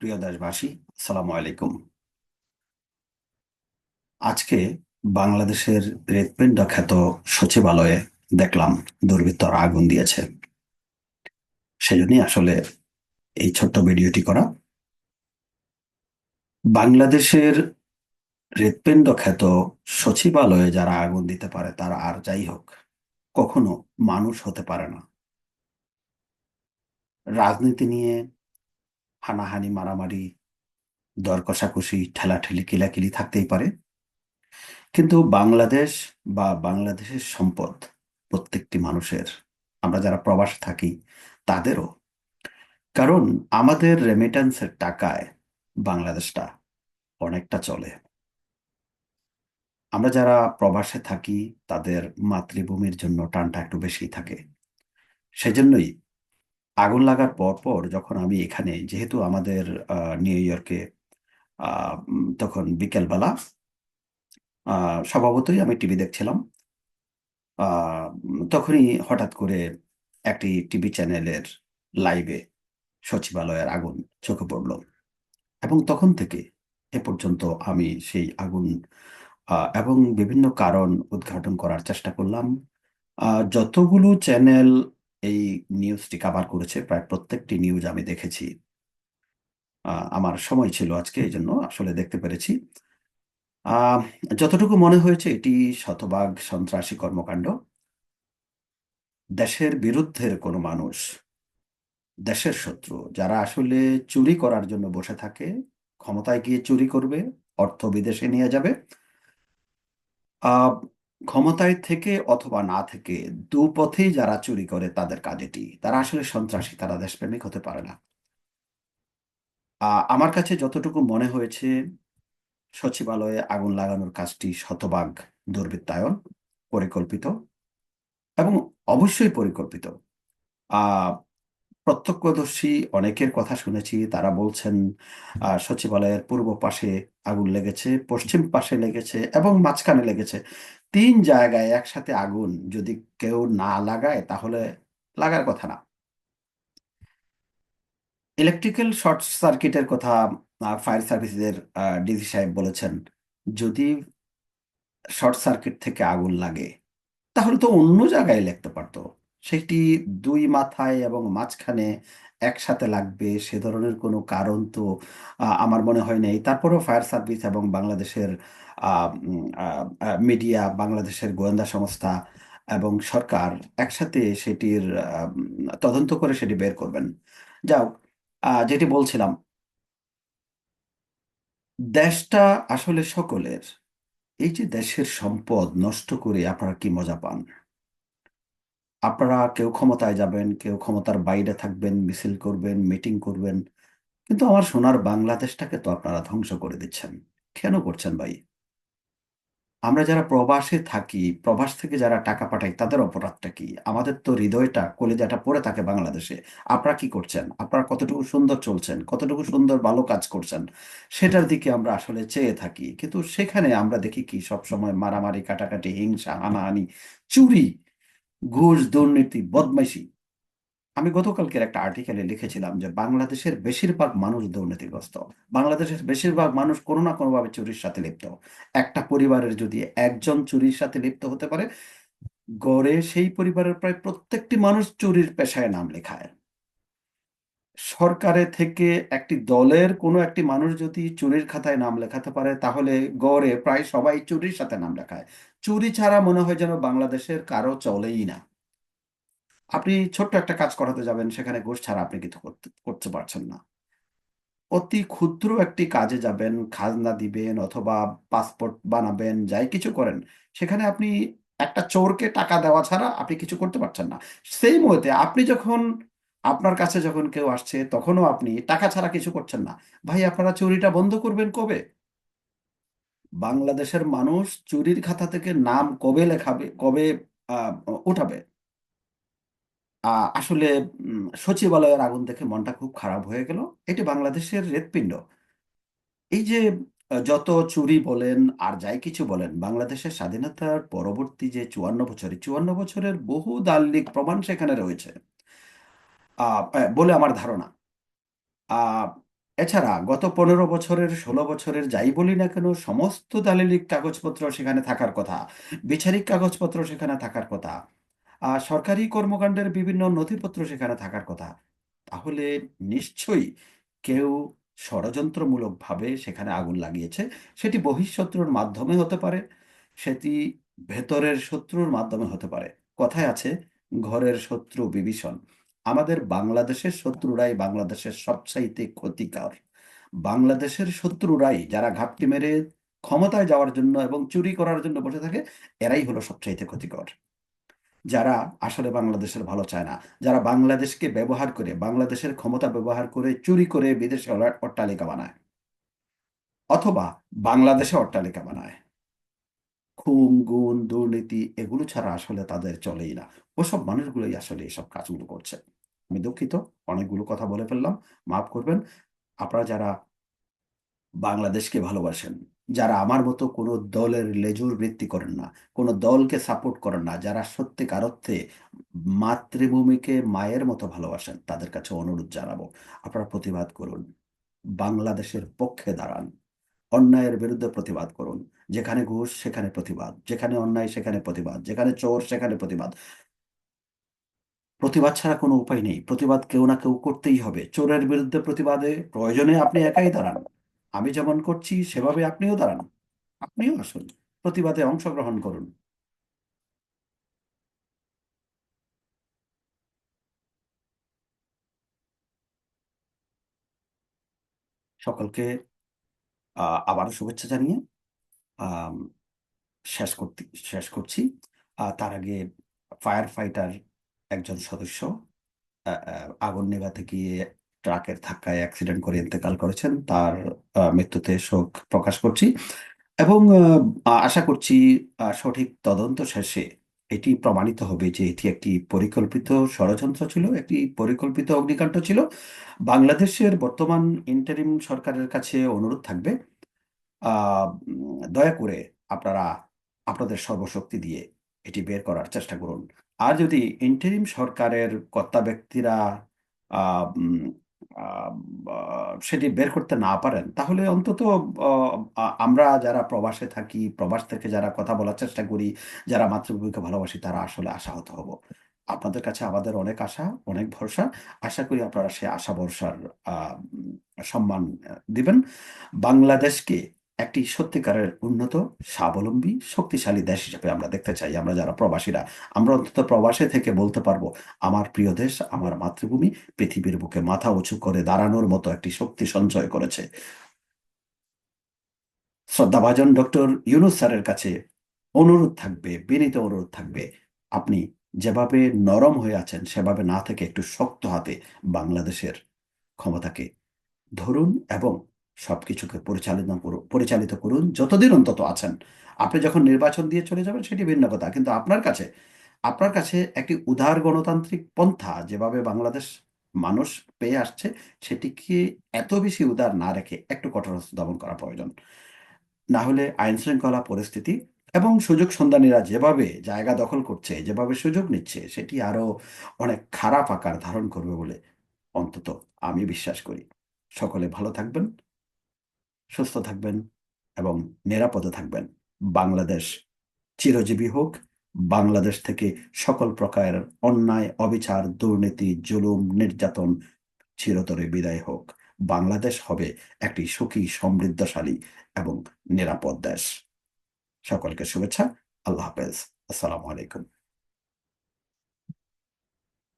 প্রিয় আলাইকুম। আজকে বাংলাদেশের হৃৎপিণ্ড খ্যাত সচিবালয়ে দেখলাম দুর্বৃত্তরা আগুন দিয়েছে। সেজন্যই আসলে এই ছোট্ট ভিডিওটি করা। বাংলাদেশের হৃৎপিণ্ড খ্যাত সচিবালয়ে যারা আগুন দিতে পারে, তারা আর যাই হোক, কখনো মানুষ হতে পারে না। রাজনীতি নিয়ে হানাহানি, মারামারি দর কষাকষি ঠেলাঠেলি, কিলাকিলি থাকতেই পারে। কিন্তু বাংলাদেশ বা বাংলাদেশের সম্পদ প্রত্যেকটি মানুষের, আমরা যারা প্রবাস থাকি, তাদেরও। কারণ আমাদের রেমিটেন্সের টাকায় বাংলাদেশটা অনেকটা চলে। আমরা যারা প্রবাসে থাকি, তাদের মাতৃভূমির জন্য টানটা একটু বেশি থাকে। সেজন্যই আগুন লাগার পর পর যখন আমি এখানে, যেহেতু আমাদের নিউ ইয়র্কে তখন বিকেলবেলা স্বভাবতই আমি টিভি দেখছিলাম। তখনই হঠাৎ করে একটি টিভি চ্যানেলের লাইভে সচিবালয়ের আগুন চোখে পড়ল। এবং তখন থেকে এ পর্যন্ত আমি সেই আগুন এবং বিভিন্ন কারণ উদ্ঘাটন করার চেষ্টা করলাম। যতগুলো চ্যানেল এই নিউজটি কাভার করেছে প্রায় প্রত্যেকটি নিউজ আমি দেখেছি। আমার সময় ছিল আজকে, এই জন্য আসলে দেখতে পেরেছি। যতটুকু মনে হয়েছে এটি শতভাগ সন্ত্রাসী কর্মকাণ্ড। দেশের বিরুদ্ধের কোনো মানুষ, দেশের শত্রু, যারা আসলে চুরি করার জন্য বসে থাকে, ক্ষমতায় গিয়ে চুরি করবে, অর্থ বিদেশে নিয়ে যাবে। ক্ষমতায় থেকে অথবা না থেকে দুপথেই যারা চুরি করে তাদের কাজ এটি তারা আসলে সন্ত্রাসী, তারা দেশপ্রেমিক হতে পারে না। আমার কাছে যতটুকু মনে হয়েছে, সচিবালয়ে আগুন লাগানোর কাজটি শতভাগ দুর্বৃত্তায়ন, পরিকল্পিত এবং অবশ্যই পরিকল্পিত। প্রত্যক্ষদর্শী অনেকের কথা শুনেছি, তারা বলছেন সচিবালয়ের পূর্ব পাশে আগুন লেগেছে, পশ্চিম পাশে লেগেছে এবং মাঝখানে লেগেছে। তিন জায়গায় একসাথে আগুন যদি কেউ না লাগায়, তাহলে লাগার কথা না। ইলেকট্রিক্যাল শর্ট সার্কিটের কথা ফায়ার সার্ভিসের ডিসি সাহেব বলেছেন, যদি শর্ট সার্কিট থেকে আগুন লাগে, তাহলে তো অন্য জায়গায় লাগতে পারতো। সেটি দুই মাথায় এবং মাঝখানে একসাথে লাগবে, সে ধরনের কোনো কারণ তো আমার মনে হয় নাই। তারপরেও ফায়ার সার্ভিস এবং বাংলাদেশের মিডিয়া, বাংলাদেশের গোয়েন্দা সংস্থা এবং সরকার একসাথে সেটির তদন্ত করে সেটি বের করবেন। যাও যেটি বলছিলাম, দেশটা আসলে সকলের, এই যে দেশের সম্পদ নষ্ট করে আপনারা কি মজা পান? আপনারা কেউ ক্ষমতায় যাবেন, কেউ ক্ষমতার বাইরে থাকবেন, মিছিল করবেন, মিটিং করবেন, কিন্তু আমার সোনার বাংলাদেশটাকে তো আপনারা ধ্বংস করে দিচ্ছেন। কেন করছেন ভাই? আমরা যারা প্রবাসে থাকি, প্রবাস থেকে যারা টাকা পাঠাই, তাদের অপরাধটা কি? আমাদের তো হৃদয়টা, কলেজাটা পড়ে থাকে বাংলাদেশে। আপনারা কি করছেন? আপনারা কতটুকু সুন্দর চলছেন? কতটুকু সুন্দর ভালো কাজ করছেন? সেটার দিকে আমরা আসলে চেয়ে থাকি। কিন্তু সেখানে আমরা দেখি কি সব সময় মারামারি, কাটাকাটি, হিংসা, হানাহানি, চুরি ঘুষ, দুর্নীতি, বদমাইশি। আমি গতকালকের একটা আর্টিকেলে লিখেছিলাম যে বাংলাদেশের বেশিরভাগ মানুষ দুর্নীতিগ্রস্ত। বাংলাদেশের বেশিরভাগ মানুষ কোনো না কোনোভাবে চুরির সাথে লিপ্ত। একটা পরিবারের যদি একজন চুরির সাথে লিপ্ত হতে পারে, গড়ে সেই পরিবারের প্রায় প্রত্যেকটি মানুষ চুরির পেশায় নাম লেখায়। সরকারে থেকে একটি দলের কোনো একটি মানুষ যদি চুরির খাতায় নাম লেখাতে পারে, তাহলে গড়ে প্রায় সবাই চুরির সাথে নাম লেখায়। চুরি ছাড়া মনে হয় যেন বাংলাদেশের কারও চলেই না। আপনি ছোট্ট একটা কাজ করাতে যাবেন, সেখানে ঘুষ ছাড়া আপনি কিছু করতে করতে পারছেন না। অতি ক্ষুদ্র একটি কাজে যাবেন, খাজনা দিবেন অথবা পাসপোর্ট বানাবেন, যাই কিছু করেন, সেখানে আপনি একটা চোরকে টাকা দেওয়া ছাড়া আপনি কিছু করতে পারছেন না। সেই মুহূর্তে আপনি যখন আপনার কাছে যখন কেউ আসছে, তখনও আপনি টাকা ছাড়া কিছু করছেন না। ভাই, আপনারা চুরিটা বন্ধ করবেন কবে? বাংলাদেশের মানুষ চুরির খাতা থেকে নাম কবে লেখাবে, কবে উঠাবে? আসলে সচিবালয়ের আগুন দেখে মনটা খুব খারাপ হয়ে গেল। এটি বাংলাদেশের হৃৎপিণ্ড। এই যে, যত চুরি বলেন আর যাই কিছু বলেন, বাংলাদেশের স্বাধীনতার পরবর্তী যে চুয়ান্ন বছরে চুয়ান্ন বছরের বহু দাল্লিক প্রমাণ সেখানে রয়েছে। বলে আমার ধারণা। এছাড়া গত পনেরো বছরের, ষোলো বছরের যাই বলি না কেন, সমস্ত দালিলিক কাগজপত্র সেখানে থাকার কথা, বিচারিক কাগজপত্র সেখানে থাকার কথা সরকারি কর্মকাণ্ডের বিভিন্ন নথিপত্র সেখানে থাকার কথা, তাহলে নিশ্চয়ই কেউ ষড়যন্ত্রমূলকভাবে সেখানে আগুন লাগিয়েছে। সেটি বহিঃশত্রুর মাধ্যমে হতে পারে, সেটি ভেতরের শত্রুর মাধ্যমে হতে পারে। কথায় আছে, ঘরের শত্রু বিভীষণ। আমাদের বাংলাদেশের শত্রুরাই বাংলাদেশের সবচাইতে ক্ষতিকর। বাংলাদেশের শত্রুরাই যারা ঘাপটি মেরে ক্ষমতায় যাওয়ার জন্য এবং চুরি করার জন্য বসে থাকে, এরাই হলো সবচাইতে ক্ষতিকর। যারা আসলে বাংলাদেশের ভালো চায় না, যারা বাংলাদেশকে ব্যবহার করে, বাংলাদেশের ক্ষমতা ব্যবহার করে চুরি করে বিদেশে অট্টালিকা বানায় অথবা বাংলাদেশে অট্টালিকা বানায়। খুন গুণ, দুর্নীতি এগুলো ছাড়া আসলে তাদের চলেই না। ওসব মানুষগুলোই আসলে এসব কাজগুলো করছে। আমি দুঃখিত, অনেকগুলো কথা বলে ফেললাম। মাফ করবেন। আপনারা যারা বাংলাদেশকে ভালোবাসেন, যারা আমার মতো কোনো দলের লেজুর বৃত্তি করেন না, কোনো দলকে সাপোর্ট করেন না, যারা সত্যিকার অর্থে মাতৃভূমিকে মায়ের মতো ভালোবাসেন, তাদের কাছে অনুরোধ জানাব, আপনারা প্রতিবাদ করুন। বাংলাদেশের পক্ষে দাঁড়ান। অন্যায়ের বিরুদ্ধে প্রতিবাদ করুন। যেখানে ঘুষ, সেখানে প্রতিবাদ। যেখানে অন্যায়, সেখানে প্রতিবাদ। যেখানে চোর, সেখানে প্রতিবাদ। প্রতিবাদ ছাড়া কোনো উপায় নেই। প্রতিবাদ কেউ না কেউ করতেই হবে। চোরের বিরুদ্ধে প্রতিবাদে প্রয়োজনে আপনি একাই দাঁড়ান। আমি যেমন করছি, সেভাবে আপনিও দাঁড়ান। আপনিও আসুন। প্রতিবাদে অংশগ্রহণ করুন। সকলকে আবারও শুভেচ্ছা জানিয়ে শেষ করতে, শেষ করছি। তার আগে ফায়ার ফাইটার একজন সদস্য আগুন নেভাতে গিয়ে ট্রাকের ধাক্কায় অ্যাক্সিডেন্ট করে ইন্তেকাল করেছেন। তার মৃত্যুতে শোক প্রকাশ করছি এবং আশা করছি সঠিক তদন্ত শেষে এটি প্রমাণিত হবে যে এটি একটি পরিকল্পিত ষড়যন্ত্র ছিল, একটি পরিকল্পিত অগ্নিকাণ্ড ছিল। বাংলাদেশের বর্তমান ইন্টারিম সরকারের কাছে অনুরোধ থাকবে দয়া করে আপনারা আপনাদের সর্বশক্তি দিয়ে এটি বের করার চেষ্টা করুন। আর যদি ইন্টারিম সরকারের কর্তা ব্যক্তিরা সেটি বের করতে না পারেন, তাহলে অন্তত আমরা যারা প্রবাসে থাকি প্রবাস থেকে যারা কথা বলার চেষ্টা করি, যারা মাতৃভূমিকে ভালোবাসি, তারা আসলে আশাহত হব। আপনাদের কাছে আমাদের অনেক আশা, অনেক ভরসা। আশা করি আপনারা সে আশা, ভরসার সম্মান দিবেন। বাংলাদেশকে একটি সত্যিকারের উন্নত, স্বাবলম্বী, শক্তিশালী দেশ হিসেবে আমরা দেখতে চাই। আমরা যারা প্রবাসীরা, আমরা অন্তত প্রবাসে থেকে বলতে পারব, আমার প্রিয় দেশ, আমার মাতৃভূমি পৃথিবীর বুকে মাথা উঁচু করে দাঁড়ানোর মতো একটি শক্তি সঞ্চয় করেছে। শ্রদ্ধাভাজন ডক্টর ইউনুস স্যারের কাছে অনুরোধ থাকবে, বিনীত অনুরোধ থাকবে, আপনি যেভাবে নরম হয়ে আছেন, সেভাবে না থেকে একটু শক্ত হাতে বাংলাদেশের ক্ষমতাকে ধরুন এবং সবকিছুকে পরিচালনা করুন পরিচালিত করুন যতদিন অন্তত আছেন। আপনি যখন নির্বাচন দিয়ে চলে যাবেন সেটি ভিন্ন কথা। কিন্তু আপনার কাছে আপনার কাছে একটি উদার গণতান্ত্রিক পন্থা যেভাবে বাংলাদেশ মানুষ পেয়ে আসছে, সেটিকে এত বেশি উদার না রেখে একটু কঠোর দমন করা প্রয়োজন। না হলে আইন শৃঙ্খলা পরিস্থিতি এবং সুযোগ সন্ধানীরা যেভাবে জায়গা দখল করছে, যেভাবে সুযোগ নিচ্ছে, সেটি আরও অনেক খারাপ আকার ধারণ করবে বলে অন্তত আমি বিশ্বাস করি। সকলে ভালো থাকবেন। সুস্থ থাকবেন এবং নিরাপদে থাকবেন। বাংলাদেশ চিরজীবী হোক। বাংলাদেশ থেকে সকল প্রকার অন্যায়, অবিচার, দুর্নীতি, জুলুম, নির্যাতন চিরতরে বিদায় হোক। বাংলাদেশ হবে একটি সুখী, সমৃদ্ধশালী এবং নিরাপদ দেশ। সকলকে শুভেচ্ছা। আল্লাহ হাফেজ। আসসালামু আলাইকুম।